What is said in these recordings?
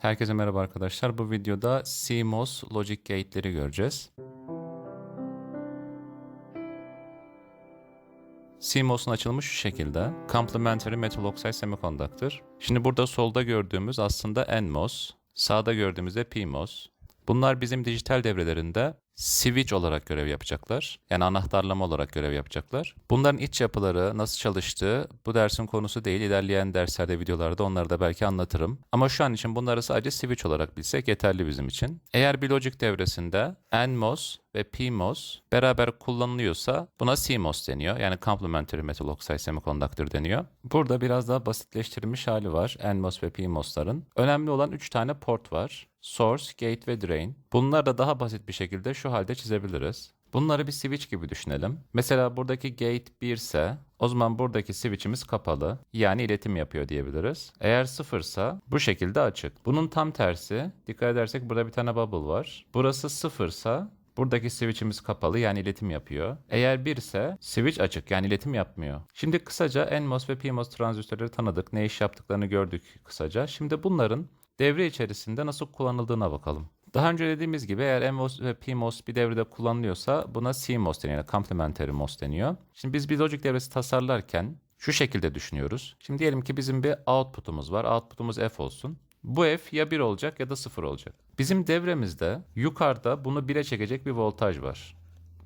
Herkese merhaba arkadaşlar. Bu videoda CMOS Logic Gate'leri göreceğiz. CMOS'un açılımı şu şekilde. Complementary Metal Oxide Semiconductor. Şimdi burada solda gördüğümüz aslında NMOS, sağda gördüğümüz de PMOS. Bunlar bizim dijital devrelerinde switch olarak görev yapacaklar. Yani anahtarlama olarak görev yapacaklar. Bunların iç yapıları, nasıl çalıştığı bu dersin konusu değil. İlerleyen derslerde, videolarda onları da belki anlatırım. Ama şu an için bunları sadece switch olarak bilsek yeterli bizim için. Eğer bir logic devresinde NMOS ve PMOS beraber kullanılıyorsa buna CMOS deniyor. Yani Complementary Metal Oxide Semiconductor deniyor. Burada biraz daha basitleştirilmiş hali var NMOS ve PMOS'ların. Önemli olan 3 tane port var. Source, Gate ve Drain. Bunları da daha basit bir şekilde şu halde çizebiliriz. Bunları bir switch gibi düşünelim. Mesela buradaki gate 1 ise o zaman buradaki switch'imiz kapalı. Yani iletim yapıyor diyebiliriz. Eğer 0 ise bu şekilde açık. Bunun tam tersi. Dikkat edersek burada bir tane bubble var. Burası 0 ise Buradaki switch'imiz kapalı yani iletim yapıyor. Eğer 1 ise switch açık yani iletim yapmıyor. Şimdi kısaca NMOS ve PMOS transistörleri tanıdık. Ne iş yaptıklarını gördük kısaca. Şimdi bunların devre içerisinde nasıl kullanıldığına bakalım. Daha önce dediğimiz gibi eğer NMOS ve PMOS bir devrede kullanılıyorsa buna CMOS deniyor. Yani complementary MOS deniyor. Şimdi biz bir logic devresi tasarlarken şu şekilde düşünüyoruz. Şimdi diyelim ki bizim bir output'umuz var. Output'umuz F olsun. Bu F ya 1 olacak ya da 0 olacak. Bizim devremizde yukarıda bunu 1'e çekecek bir voltaj var.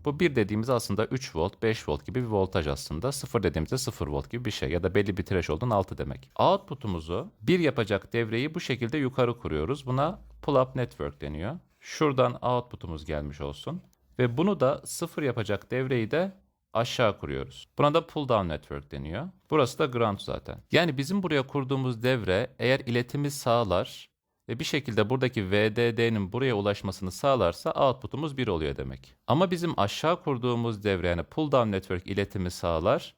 Bu 1 dediğimiz aslında 3 volt, 5 volt gibi bir voltaj aslında. 0 dediğimizde 0 volt gibi bir şey ya da belli bir threshold'un altı demek. Output'umuzu 1 yapacak devreyi bu şekilde yukarı kuruyoruz. Buna pull-up network deniyor. Şuradan output'umuz gelmiş olsun. Ve bunu da 0 yapacak devreyi de aşağı kuruyoruz. Buna da pull down network deniyor. Burası da ground zaten. Yani bizim buraya kurduğumuz devre eğer iletimi sağlar ve bir şekilde buradaki VDD'nin buraya ulaşmasını sağlarsa output'umuz 1 oluyor demek. Ama bizim aşağı kurduğumuz devre yani pull down network iletimi sağlar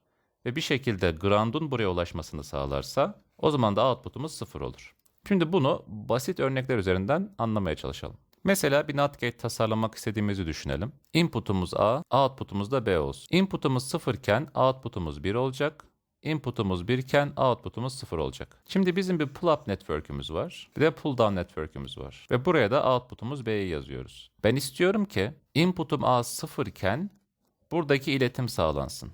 ve bir şekilde ground'un buraya ulaşmasını sağlarsa o zaman da output'umuz 0 olur. Şimdi bunu basit örnekler üzerinden anlamaya çalışalım. Mesela bir NOT gate tasarlamak istediğimizi düşünelim. Input'umuz A, output'umuz da B olsun. Input'umuz 0 iken output'umuz 1 olacak. Input'umuz 1 iken output'umuz 0 olacak. Şimdi bizim bir pull-up network'ümüz var. Bir de pull-down network'ümüz var. Ve buraya da output'umuz B'yi yazıyoruz. Ben istiyorum ki input'um A 0 iken buradaki iletim sağlansın.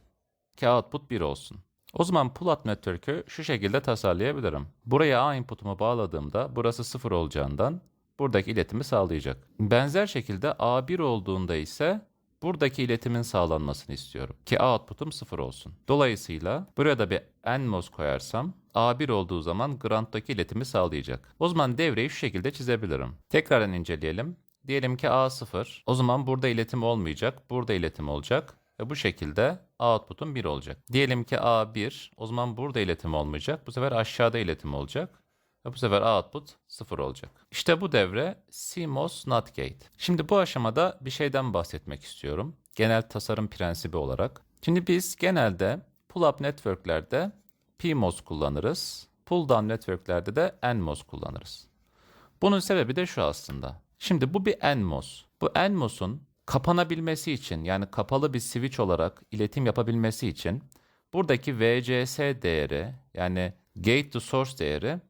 Ki output 1 olsun. O zaman pull-up network'ü şu şekilde tasarlayabilirim. Buraya A input'umu bağladığımda burası 0 olacağından buradaki iletimi sağlayacak. Benzer şekilde A1 olduğunda ise buradaki iletimin sağlanmasını istiyorum ki output'um 0 olsun. Dolayısıyla buraya da bir NMOS koyarsam A1 olduğu zaman ground'daki iletimi sağlayacak. O zaman devreyi şu şekilde çizebilirim. Tekrardan inceleyelim. Diyelim ki A0. O zaman burada iletim olmayacak. Burada iletim olacak. Ve bu şekilde output'um 1 olacak. Diyelim ki A1. O zaman burada iletim olmayacak. Bu sefer aşağıda iletim olacak. Ve bu sefer output 0 olacak. İşte bu devre CMOS NOT gate. Şimdi bu aşamada bir şeyden bahsetmek istiyorum. Genel tasarım prensibi olarak. Şimdi biz genelde pull-up networklerde PMOS kullanırız. Pull-down networklerde de NMOS kullanırız. Bunun sebebi de şu aslında. Şimdi bu bir NMOS. Bu NMOS'un kapanabilmesi için yani kapalı bir switch olarak iletim yapabilmesi için buradaki VCS değeri yani gate to source değeri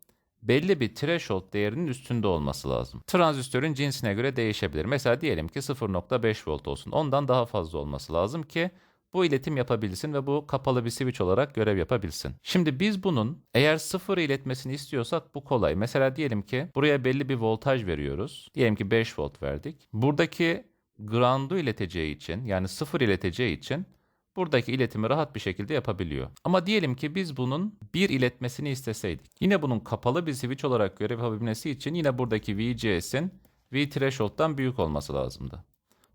belli bir threshold değerinin üstünde olması lazım. Transistörün cinsine göre değişebilir. Mesela diyelim ki 0.5 volt olsun. Ondan daha fazla olması lazım ki bu iletim yapabilsin ve bu kapalı bir switch olarak görev yapabilsin. Şimdi biz bunun eğer sıfır iletmesini istiyorsak bu kolay. Mesela diyelim ki buraya belli bir voltaj veriyoruz. Diyelim ki 5 volt verdik. Buradaki ground'u ileteceği için yani sıfır ileteceği için buradaki iletimi rahat bir şekilde yapabiliyor. Ama diyelim ki biz bunun bir iletmesini isteseydik. Yine bunun kapalı bir switch olarak görev yapabilmesi için yine buradaki VGS'in V threshold'dan büyük olması lazımdı.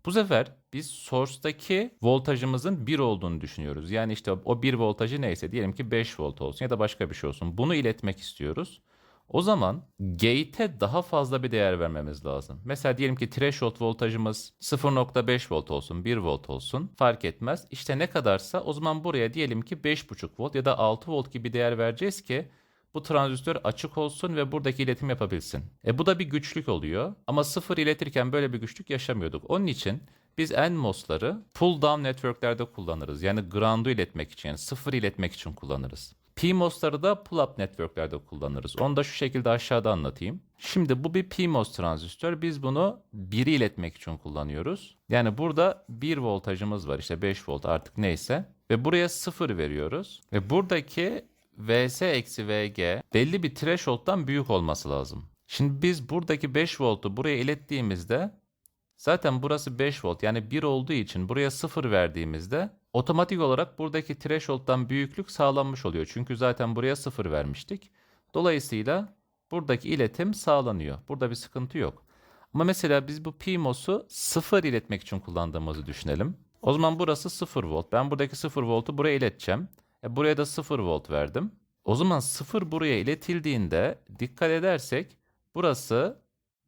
Bu sefer biz source'daki voltajımızın 1 olduğunu düşünüyoruz. Yani işte o 1 voltajı neyse diyelim ki 5 volt olsun ya da başka bir şey olsun. Bunu iletmek istiyoruz. O zaman gate'e daha fazla bir değer vermemiz lazım. Mesela diyelim ki threshold voltajımız 0.5 volt olsun, 1 volt olsun fark etmez. İşte ne kadarsa o zaman buraya diyelim ki 5.5 volt ya da 6 volt gibi değer vereceğiz ki bu transistör açık olsun ve buradaki iletim yapabilsin. E bu da bir güçlük oluyor ama sıfır iletirken böyle bir güçlük yaşamıyorduk. Onun için biz NMOS'ları pull down networklerde kullanırız. Yani ground'u iletmek için, yani sıfır iletmek için kullanırız. PMOS'ları da pull-up networklerde kullanırız. Onu da şu şekilde aşağıda anlatayım. Şimdi bu bir PMOS transistör. Biz bunu 1'i iletmek için kullanıyoruz. Yani burada 1 voltajımız var. İşte 5 volt artık neyse. Ve buraya 0 veriyoruz. Ve buradaki Vs eksi Vg belli bir threshold'dan büyük olması lazım. Şimdi biz buradaki 5 voltu buraya ilettiğimizde zaten burası 5 volt yani 1 olduğu için buraya 0 verdiğimizde otomatik olarak buradaki threshold'dan büyüklük sağlanmış oluyor. Çünkü zaten buraya 0 vermiştik. Dolayısıyla buradaki iletim sağlanıyor. Burada bir sıkıntı yok. Ama mesela biz bu PMOS'u 0 iletmek için kullandığımızı düşünelim. O zaman burası 0 volt. Ben buradaki 0 voltu buraya ileteceğim. E buraya da 0 volt verdim. O zaman 0 buraya iletildiğinde dikkat edersek burası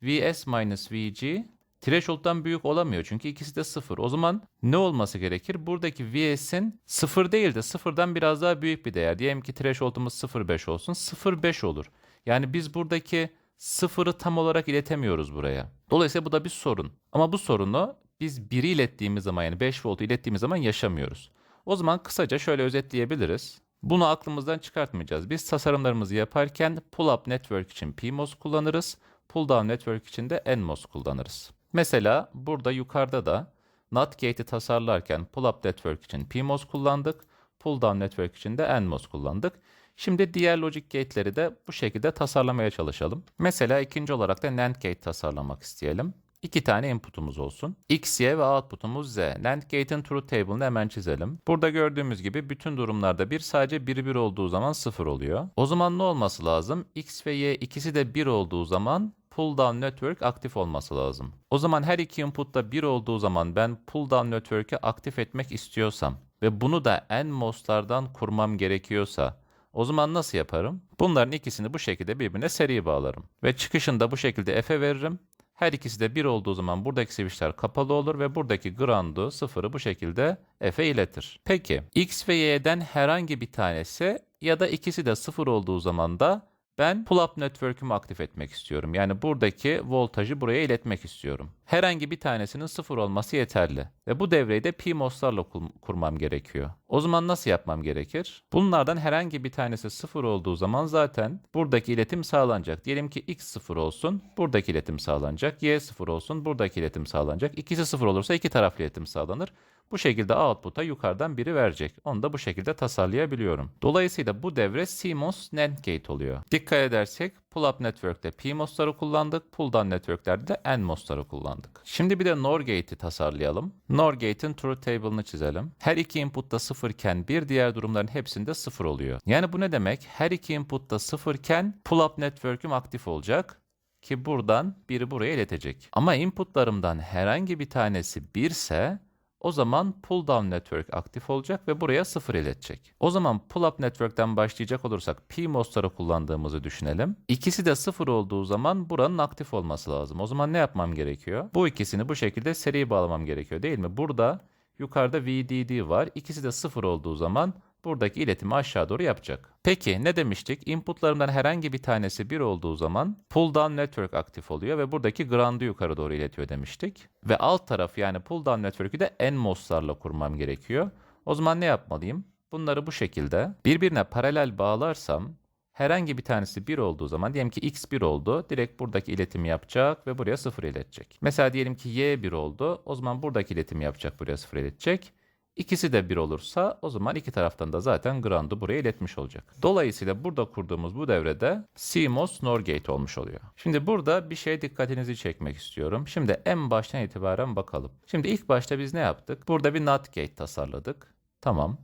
Vs minus Vg threshold'dan büyük olamıyor. Çünkü ikisi de 0. O zaman ne olması gerekir? Buradaki Vs'in 0 değil de 0'dan biraz daha büyük bir değer. Diyelim ki threshold'umuz 0.5 olsun. 0.5 olur. Yani biz buradaki 0'ı tam olarak iletemiyoruz buraya. Dolayısıyla bu da bir sorun. Ama bu sorunu biz 1'i ilettiğimiz zaman yani 5 voltu ilettiğimiz zaman yaşamıyoruz. O zaman kısaca şöyle özetleyebiliriz. Bunu aklımızdan çıkartmayacağız. Biz tasarımlarımızı yaparken pull-up network için PMOS kullanırız. Pull-down network için de NMOS kullanırız. Mesela burada yukarıda da NOT gate'i tasarlarken pull-up network için PMOS kullandık. Pull-down network için de NMOS kullandık. Şimdi diğer logic gate'leri de bu şekilde tasarlamaya çalışalım. Mesela ikinci olarak da NAND gate tasarlamak isteyelim. İki tane input'umuz olsun. X, Y ve output'umuz Z. NAND gate'in truth table'ını hemen çizelim. Burada gördüğümüz gibi bütün durumlarda 1 sadece 1 1 olduğu zaman 0 oluyor. O zaman ne olması lazım? X ve Y ikisi de 1 olduğu zaman pull down network aktif olması lazım. O zaman her iki input'ta 1 olduğu zaman ben pull down network'ü aktif etmek istiyorsam ve bunu da NMOS'lardan kurmam gerekiyorsa o zaman nasıl yaparım? Bunların ikisini bu şekilde birbirine seri bağlarım. Ve çıkışında bu şekilde F'e veririm. Her ikisi de 1 olduğu zaman buradaki switchler kapalı olur ve buradaki ground'u sıfırı bu şekilde F'e iletir. Peki X ve Y'den herhangi bir tanesi ya da ikisi de sıfır olduğu zaman da ben pull-up network'ümü aktif etmek istiyorum. Yani buradaki voltajı buraya iletmek istiyorum. Herhangi bir tanesinin sıfır olması yeterli. Ve bu devreyi de PMOS'larla kurmam gerekiyor. O zaman nasıl yapmam gerekir? Bunlardan herhangi bir tanesi sıfır olduğu zaman zaten buradaki iletim sağlanacak. Diyelim ki X sıfır olsun, buradaki iletim sağlanacak. Y sıfır olsun, buradaki iletim sağlanacak. İkisi sıfır olursa iki taraflı iletim sağlanır. Bu şekilde output'a yukarıdan biri verecek. Onu da bu şekilde tasarlayabiliyorum. Dolayısıyla bu devre CMOS NAND gate oluyor. Dikkat edersek pull-up network'te PMOS'ları kullandık. Pull-down network'lerde de NMOS'ları kullandık. Şimdi bir de NOR gate'i tasarlayalım. NOR gate'in truth table'ını çizelim. Her iki input'ta sıfırken bir diğer durumların hepsinde sıfır oluyor. Yani bu ne demek? Her iki input'ta sıfırken pull-up network'üm aktif olacak ki buradan biri buraya iletecek. Ama inputlarımdan herhangi bir tanesi 1 ise o zaman pull down network aktif olacak ve buraya sıfır iletecek. O zaman pull up network'ten başlayacak olursak PMOS'ları kullandığımızı düşünelim. İkisi de sıfır olduğu zaman buranın aktif olması lazım. O zaman ne yapmam gerekiyor? Bu ikisini bu şekilde seri bağlamam gerekiyor değil mi? Burada yukarıda VDD var. İkisi de sıfır olduğu zaman buradaki iletimi aşağı doğru yapacak. Peki ne demiştik? Inputlarımdan herhangi bir tanesi 1 olduğu zaman pull down network aktif oluyor ve buradaki ground'u yukarı doğru iletiyor demiştik. Ve alt taraf yani pull down network'ü de NMOS'larla kurmam gerekiyor. O zaman ne yapmalıyım? Bunları bu şekilde birbirine paralel bağlarsam herhangi bir tanesi 1 olduğu zaman diyelim ki x 1 oldu. Direkt buradaki iletimi yapacak ve buraya 0 iletecek. Mesela diyelim ki y 1 oldu. O zaman buradaki iletimi yapacak buraya 0 iletecek. İkisi de 1 olursa o zaman iki taraftan da zaten ground'u buraya iletmiş olacak. Dolayısıyla burada kurduğumuz bu devrede CMOS NOR gate olmuş oluyor. Şimdi burada bir şeye dikkatinizi çekmek istiyorum. Şimdi en baştan itibaren bakalım. Şimdi ilk başta biz ne yaptık? Burada bir NOT gate tasarladık. Tamam.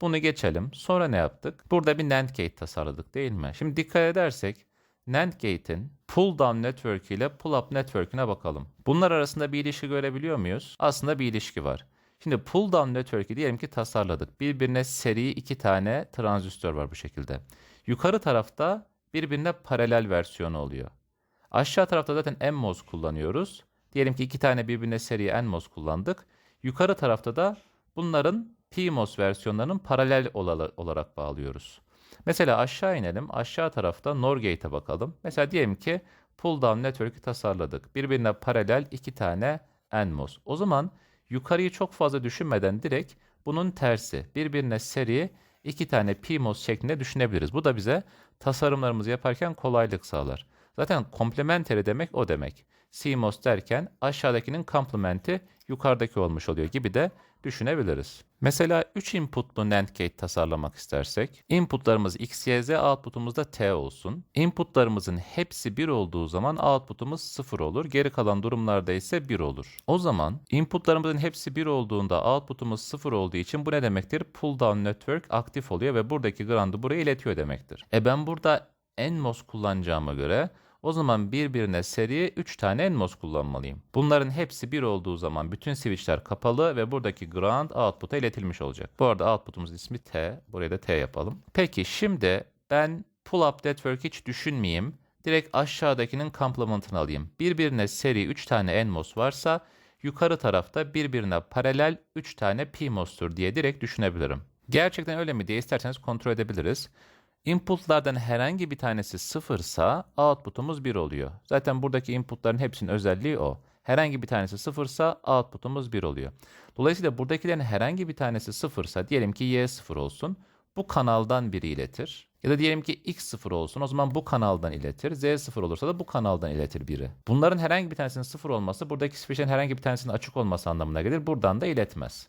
Bunu geçelim. Sonra ne yaptık? Burada bir NAND gate tasarladık değil mi? Şimdi dikkat edersek NAND gate'in pull down network ile pull up network'üne bakalım. Bunlar arasında bir ilişki görebiliyor muyuz? Aslında bir ilişki var. Şimdi pull down network'i diyelim ki tasarladık. Birbirine seri iki tane transistör var bu şekilde. Yukarı tarafta birbirine paralel versiyonu oluyor. Aşağı tarafta zaten NMOS kullanıyoruz. Diyelim ki iki tane birbirine seri NMOS kullandık. Yukarı tarafta da bunların PMOS versiyonlarının paralel olarak bağlıyoruz. Mesela aşağı inelim. Aşağı tarafta NOR gate'e bakalım. Mesela diyelim ki pull down network'ü tasarladık. Birbirine paralel iki tane NMOS. O zaman yukarıyı çok fazla düşünmeden direkt bunun tersi birbirine seri iki tane PMOS şeklinde düşünebiliriz. Bu da bize tasarımlarımızı yaparken kolaylık sağlar. Zaten complementary demek o demek. CMOS derken aşağıdakinin complement'i yukarıdaki olmuş oluyor gibi de düşünebiliriz. Mesela 3 inputlu NAND gate tasarlamak istersek, inputlarımız x, y, z, outputumuz da t olsun. Inputlarımızın hepsi 1 olduğu zaman outputumuz 0 olur. Geri kalan durumlarda ise 1 olur. O zaman inputlarımızın hepsi 1 olduğunda outputumuz 0 olduğu için bu ne demektir? Pull down network aktif oluyor ve buradaki ground'u buraya iletiyor demektir. E ben burada NMOS kullanacağıma göre o zaman birbirine seri 3 tane NMOS kullanmalıyım. Bunların hepsi 1 olduğu zaman bütün switchler kapalı ve buradaki ground output'a iletilmiş olacak. Bu arada output'umuzun ismi T. Buraya da T yapalım. Peki şimdi ben pull up network hiç düşünmeyeyim. Direkt aşağıdakinin complement'ını alayım. Birbirine seri 3 tane NMOS varsa yukarı tarafta birbirine paralel 3 tane PMOS'tur diye direkt düşünebilirim. Gerçekten öyle mi diye isterseniz kontrol edebiliriz. Inputlardan herhangi bir tanesi sıfırsa output'umuz 1 oluyor. Zaten buradaki inputların hepsinin özelliği o. Herhangi bir tanesi sıfırsa output'umuz 1 oluyor. Dolayısıyla buradakilerin herhangi bir tanesi sıfırsa diyelim ki y sıfır olsun. Bu kanaldan biri iletir. Ya da diyelim ki x sıfır olsun o zaman bu kanaldan iletir. Z sıfır olursa da bu kanaldan iletir biri. Bunların herhangi bir tanesinin sıfır olması buradaki switch'in herhangi bir tanesinin açık olması anlamına gelir. Buradan da iletmez.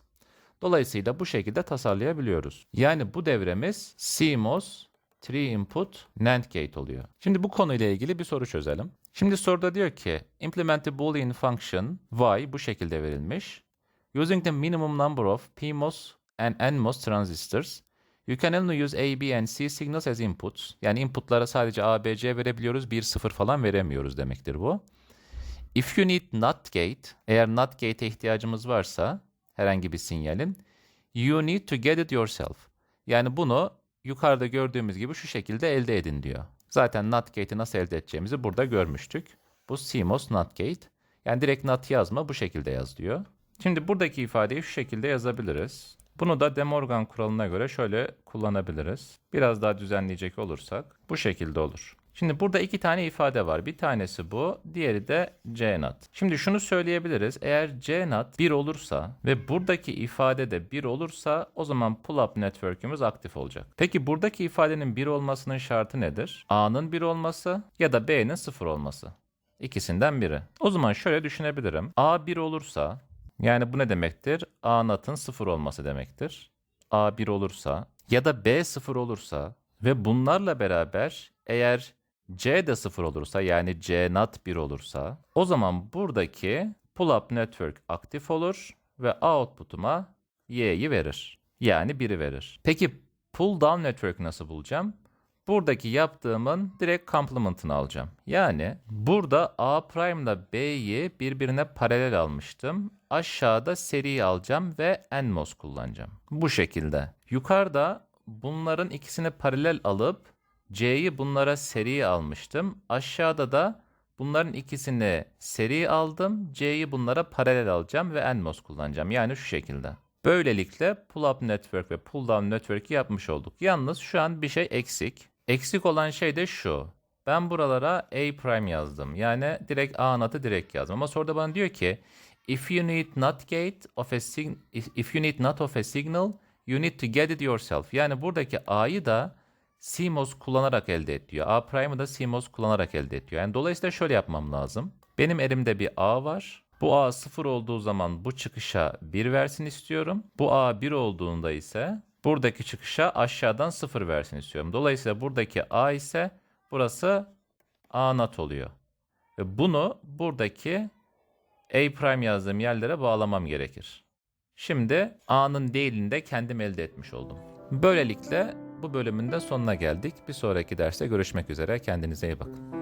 Dolayısıyla bu şekilde tasarlayabiliyoruz. Yani bu devremiz CMOS 3 input NAND gate oluyor. Şimdi bu konuyla ilgili bir soru çözelim. Şimdi soruda diyor ki implement the boolean function y bu şekilde verilmiş. Using the minimum number of PMOS and NMOS transistors You can only use A, B and C signals as inputs. Yani inputlara sadece A, B, C verebiliyoruz. 1, 0 falan veremiyoruz demektir bu. If you need NOT gate, eğer NOT gate'e ihtiyacımız varsa herhangi bir sinyalin, you need to get it yourself. Yani bunu yukarıda gördüğümüz gibi şu şekilde elde edin diyor. Zaten NOT gate'i nasıl elde edeceğimizi burada görmüştük. Bu CMOS NOT gate. Yani direkt NOT yazma bu şekilde yaz diyor. Şimdi buradaki ifadeyi şu şekilde yazabiliriz. Bunu da De Morgan kuralına göre şöyle kullanabiliriz. Biraz daha düzenleyecek olursak bu şekilde olur. Şimdi burada iki tane ifade var. Bir tanesi bu, diğeri de C not. Şimdi şunu söyleyebiliriz. Eğer C not 1 olursa ve buradaki ifade de 1 olursa o zaman pull up network'ümüz aktif olacak. Peki buradaki ifadenin 1 olmasının şartı nedir? A'nın 1 olması ya da B'nin 0 olması. İkisinden biri. O zaman şöyle düşünebilirim. A 1 olursa yani bu ne demektir? A not'ın 0 olması demektir. A 1 olursa ya da B 0 olursa ve bunlarla beraber eğer C de 0 olursa yani C not 1 olursa o zaman buradaki pull up network aktif olur ve output'uma Y'yi verir. Yani 1'i verir. Peki pull down network nasıl bulacağım? Buradaki yaptığımın direkt complement'ını alacağım. Yani burada A prime ile B'yi birbirine paralel almıştım. Aşağıda seri alacağım ve NMOS kullanacağım. Bu şekilde. Yukarıda bunların ikisini paralel alıp C'yi bunlara seri almıştım. Aşağıda da bunların ikisini seri aldım. C'yi bunlara paralel alacağım ve NMOS kullanacağım. Yani şu şekilde. Böylelikle pull up network ve pull down network'i yapmış olduk. Yalnız şu an bir şey eksik. Eksik olan şey de şu. Ben buralara A prime yazdım. Yani direkt A not'ı direkt yazdım. Ama soruda bana diyor ki if you need not gate of a if you need not of a signal you need to get it yourself. Yani buradaki A'yı da CMOS kullanarak elde et diyor. A prime'ı da CMOS kullanarak elde et diyor. Yani dolayısıyla şöyle yapmam lazım. Benim elimde bir A var. Bu A 0 olduğu zaman bu çıkışa 1 versin istiyorum. Bu A 1 olduğunda ise buradaki çıkışa aşağıdan 0 versin istiyorum. Dolayısıyla buradaki A ise burası A not oluyor. Ve bunu buradaki A prime yazdığım yerlere bağlamam gerekir. Şimdi A'nın değilini de kendim elde etmiş oldum. Böylelikle bu bölümün de sonuna geldik. Bir sonraki derste görüşmek üzere. Kendinize iyi bakın.